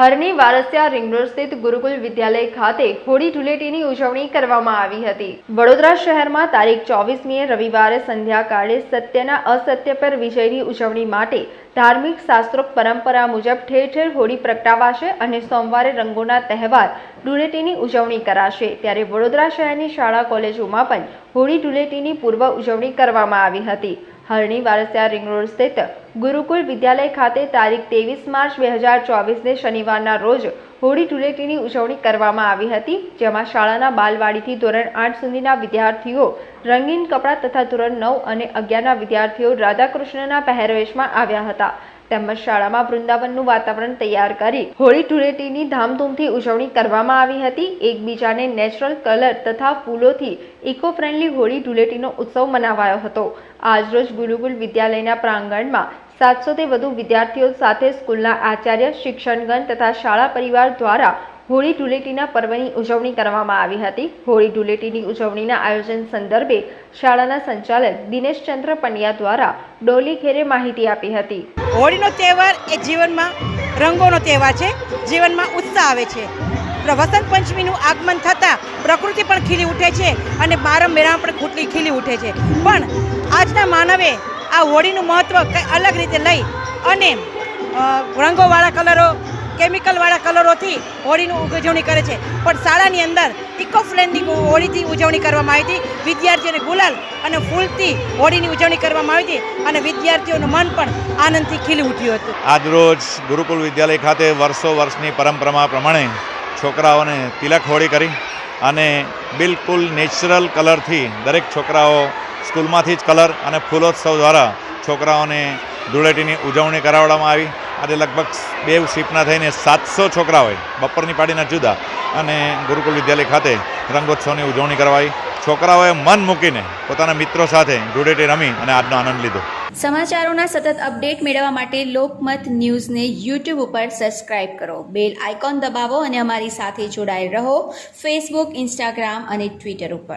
હરની Varasiya ring road સ્થિત ગુરુકુલ વિદ્યાલય ખાતે હોળી ધૂળેટીની ઉજવણી કરવામાં આવી હતી. વડોદરા શહેરમાં તારીખ ચોવીસમીએ રવિવારે સંધ્યાકાળે સત્યના અસત્ય પર વિજયની ઉજવણી માટે ધાર્મિક શાસ્ત્રોક્ત પરંપરા મુજબ ઠેર ઠેર હોળી પ્રગટાવાશે અને સોમવારે રંગોના તહેવાર ધૂળેટીની ઉજવણી કરાશે. ત્યારે વડોદરા શહેરની શાળા કોલેજોમાં પણ હોળી ધૂળેટીની પૂર્વ ઉજવણી કરવામાં આવી હતી. હરણી વારસિયા રિંગ રોડ સ્થિત ગુરુકુલ વિદ્યાલય ખાતે તારીખ ત્રેવીસ માર્ચ બે હજાર ચોવીસને શનિવારના રોજ હોળી ધૂળેટીની ઉજવણી કરવામાં આવી હતી, જેમાં શાળાના બાલવાડીથી ધોરણ આઠ સુધીના વિદ્યાર્થીઓ રંગીન કપડાં તથા ધોરણ નવ અને અગિયારના વિદ્યાર્થીઓ રાધાકૃષ્ણના પહેરવેશમાં આવ્યા હતા. તેમજ શાળામાં વૃંદાવનનું વાતાવરણ તૈયાર કરી હોળી ધૂળેટીની ધામધૂમથી ઉજવણી કરવામાં આવી હતી. એકબીજાને નેચરલ કલર તથા ફૂલોથી ઇકો ફ્રેન્ડલી હોળી ધૂળેટીનો ઉત્સવ મનાવાયો હતો. આજરોજ ગુરુકુલ વિદ્યાલયના પ્રાંગણમાં સાતસોથી વધુ વિદ્યાર્થીઓ સાથે સ્કૂલના આચાર્ય, શિક્ષણગણ તથા શાળા પરિવાર દ્વારા હોળી ધૂળેટીના પર્વની ઉજવણી કરવામાં આવી હતી. હોળી ધૂળેટીની ઉજવણીના આયોજન સંદર્ભે શાળાના સંચાલક દિનેશચંદ્ર પંડ્યા દ્વારા ડોલી ખેરે માહિતી આપી હતી. હોળીનો તહેવાર એ જીવનમાં રંગોનો તહેવાર છે. જીવનમાં ઉત્સાહ આવે છે. વસંત પંચમીનું આગમન થતાં પ્રકૃતિ પણ ખીલી ઉઠે છે અને બારમ પણ ખૂટલી ખીલી ઉઠે છે. પણ આજના માનવે આ હોળીનું મહત્ત્વ કંઈ અલગ રીતે લઈ અને રંગોવાળા કલરો કેમિકલવાળા કલરોથી હોળીનું ઉજવણી કરે છે. પણ શાળાની અંદર ઇકો ફ્રેન્ડલી હોળીથી ઉજવણી કરવામાં આવી હતી. વિદ્યાર્થીઓને ગુલાલ અને ફૂલથી હોળીની ઉજવણી કરવામાં આવી હતી અને વિદ્યાર્થીઓનું મન પણ આનંદથી ખીલી ઉઠ્યું હતું. આજરોજ ગુરુકુલ વિદ્યાલય ખાતે વર્ષો વર્ષની પરંપરા પ્રમાણે છોકરાઓને તિલક હોળી કરી અને બિલકુલ નેચરલ કલરથી દરેક છોકરાઓ સ્કૂલમાંથી જ કલર અને ફૂલોત્સવ દ્વારા છોકરાઓને ધૂળેટીની ઉજવણી કરાવવામાં આવી. આજે લગભગ બે શિફ્ટના થઈને સાતસો છોકરા હોય બપોરની પાડીના જુદા અને ગુરુકુલ વિદ્યાલય ખાતે રંગોત્સવની ઉજવણી કરવાઈ. છોકરાઓએ મન મૂકીને પોતાના મિત્રો સાથે ધૂળેટી રમી અને આજનો આનંદ લીધો. સમાચારોના સતત અપડેટ મેળવવા માટે લોકમત ન્યૂઝને યુટ્યુબ ઉપર સબસ્ક્રાઇબ કરો. બેલ આઇકોન દબાવો અને અમારી સાથે જોડાયેલ રહો ફેસબુક, ઇન્સ્ટાગ્રામ અને ટ્વિટર ઉપર.